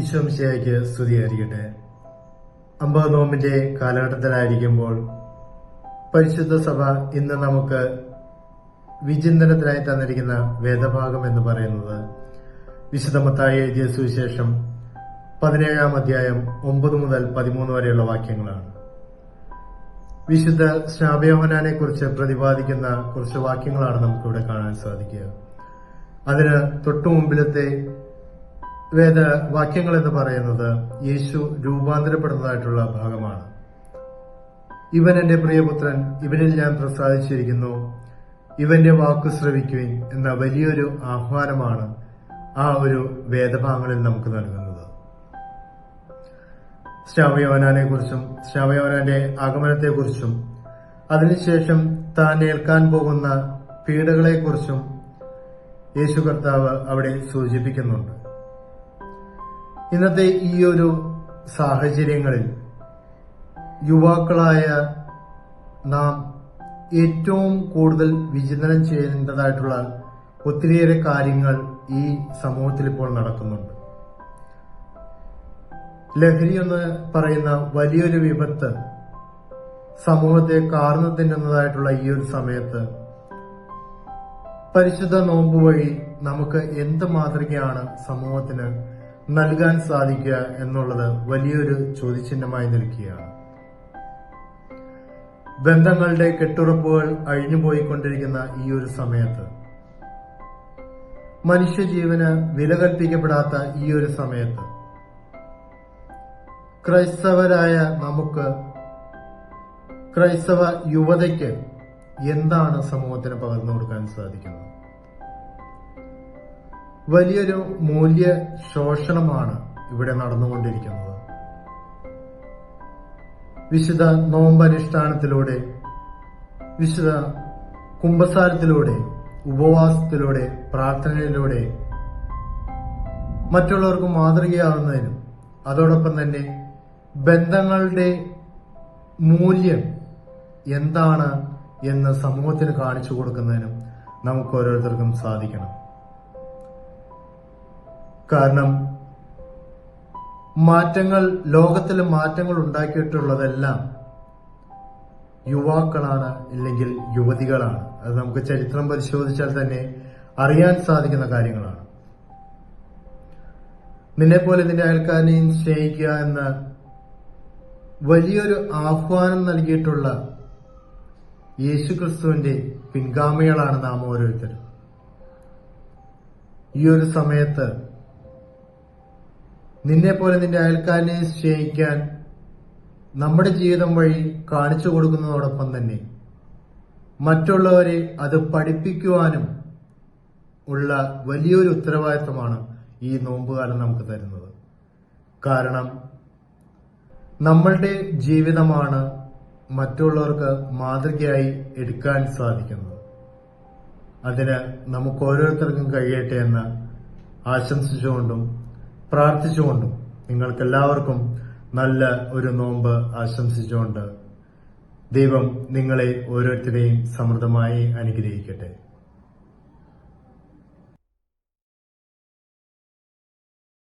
ഈശോമിശയ്ക്ക് സ്തുതിയായിരിക്കട്ടെ. അമ്പത് നോമ്പിന്റെ കാലഘട്ടത്തിലായിരിക്കുമ്പോൾ പരിശുദ്ധ സഭ ഇന്ന് നമുക്ക് വിചിന്തനത്തിനായി തന്നിരിക്കുന്ന വേദഭാഗം എന്ന് പറയുന്നത് വിശുദ്ധമത്തായി എഴുതിയ സുവിശേഷം പതിനേഴാം അധ്യായം ഒമ്പത് മുതൽ പതിമൂന്ന് വരെയുള്ള വാക്യങ്ങളാണ്. വിശുദ്ധ ശ്രാവയോഹനാനെ കുറിച്ച് പ്രതിപാദിക്കുന്ന കുറച്ച് വാക്യങ്ങളാണ് നമുക്കിവിടെ കാണാൻ സാധിക്കുക. അതിന് തൊട്ടു മുമ്പിലത്തെ വേദവാക്യങ്ങൾ എന്ന് പറയുന്നത് യേശു രൂപാന്തരപ്പെടുന്നതായിട്ടുള്ള ഭാഗമാണ്. ഇവൻ എന്റെ പ്രിയപുത്രൻ ഇവനിൽ ഞാൻ പ്രസാദിച്ചിരിക്കുന്നു. ഇവന്റെ വാക്കു ശ്രവിക്കുവിൻ എന്ന വലിയൊരു ആഹ്വാനമാണ് ആ ഒരു വേദഭാഗങ്ങളിൽ നമുക്ക് നൽകുന്നത്. ശ്രാവയോനാനെ കുറിച്ചും ശ്രാവയോനാന്റെ ആഗമനത്തെ കുറിച്ചും അതിനുശേഷം താൻ ഏൽക്കാൻ പോകുന്ന പീഡകളെക്കുറിച്ചും യേശു കർത്താവ് അവിടെ സൂചിപ്പിക്കുന്നുണ്ട്. ഇന്നത്തെ ഈ ഒരു സാഹചര്യങ്ങളിൽ യുവാക്കളായ നാം ഏറ്റവും കൂടുതൽ വിചിന്തനം ചെയ്യേണ്ടതായിട്ടുള്ള ഒത്തിരിയേറെ കാര്യങ്ങൾ ഈ സമൂഹത്തിൽ ഇപ്പോൾ നടക്കുന്നുണ്ട്. ലഹരി എന്ന് പറയുന്ന വലിയൊരു വിപത്ത് സമൂഹത്തെ കാർന്നു തിന്നുന്നതായിട്ടുള്ള ഈ ഒരു സമയത്ത് പരിശുദ്ധ നോമ്പ് വഴി നമുക്ക് എന്ത് മാതൃകയാണ് സമൂഹത്തിന് നൽകാൻ സാധിക്കുക എന്നുള്ളത് വലിയൊരു ചോദ്യചിഹ്നമായി നിൽക്കുകയാണ്. ബന്ധങ്ങളുടെ കെട്ടുറപ്പുകൾ അഴിഞ്ഞുപോയിക്കൊണ്ടിരിക്കുന്ന ഈ ഒരു സമയത്ത് മനുഷ്യജീവന് വില കൽപ്പിക്കപ്പെടാത്ത ഈ ഒരു സമയത്ത് ക്രൈസ്തവരായ നമുക്ക് ക്രൈസ്തവ യുവതയ്ക്ക് എന്താണ് സമൂഹത്തിന് പകർന്നു കൊടുക്കാൻ സാധിക്കുന്നത്? വലിയൊരു മൂല്യ ശോഷണമാണ് ഇവിടെ നടന്നുകൊണ്ടിരിക്കുന്നത്. വിശുദ്ധ നോമ്പനുഷ്ഠാനത്തിലൂടെ വിശുദ്ധ കുംഭസാരത്തിലൂടെ ഉപവാസത്തിലൂടെ പ്രാർത്ഥനയിലൂടെ മറ്റുള്ളവർക്ക് മാതൃകയാവുന്നതിനും അതോടൊപ്പം തന്നെ ബന്ധങ്ങളുടെ മൂല്യം എന്താണ് എന്ന് സമൂഹത്തിന് കാണിച്ചു കൊടുക്കുന്നതിനും നമുക്ക് ഓരോരുത്തർക്കും സാധിക്കണം. കാരണം മാറ്റങ്ങൾ ലോകത്തിൽ മാറ്റങ്ങൾ ഉണ്ടാക്കിയിട്ടുള്ളതെല്ലാം യുവാക്കളാണ് ഇല്ലെങ്കിൽ യുവതികളാണ്. അത് നമുക്ക് ചരിത്രം പരിശോധിച്ചാൽ തന്നെ അറിയാൻ സാധിക്കുന്ന കാര്യങ്ങളാണ്. നിന്നെ പോലെ നിന്റെ അയൽക്കാരനെയും സ്നേഹിക്കുക എന്ന വലിയൊരു ആഹ്വാനം നൽകിയിട്ടുള്ള യേശു ക്രിസ്തുവിന്റെ പിൻഗാമികളാണ് നാം ഓരോരുത്തരും. ഈ ഒരു സമയത്ത് നിന്നെ പോലെ നിന്റെ അയൽക്കാരനെ സ്നേഹിക്കാൻ നമ്മുടെ ജീവിതം വഴി കാണിച്ചു കൊടുക്കുന്നതോടൊപ്പം തന്നെ മറ്റുള്ളവരെ അത് പഠിപ്പിക്കുവാനും ഉള്ള വലിയൊരു ഉത്തരവാദിത്തമാണ് ഈ നോമ്പുകാലം നമുക്ക് തരുന്നത്. കാരണം നമ്മളുടെ ജീവിതമാണ് മറ്റുള്ളവർക്ക് മാതൃകയായി എടുക്കാൻ സാധിക്കുന്നത്. അതിന് നമുക്ക് ഓരോരുത്തർക്കും കഴിയട്ടെ എന്ന് ആശംസിച്ചുകൊണ്ടും പ്രാർത്ഥിച്ചുകൊണ്ടും നിങ്ങൾക്കെല്ലാവർക്കും നല്ല ഒരു നോമ്പ് ആശംസിച്ചുകൊണ്ട് ദൈവം നിങ്ങളെ ഓരോരുത്തരെയും സമൃദ്ധമായി അനുഗ്രഹിക്കട്ടെ.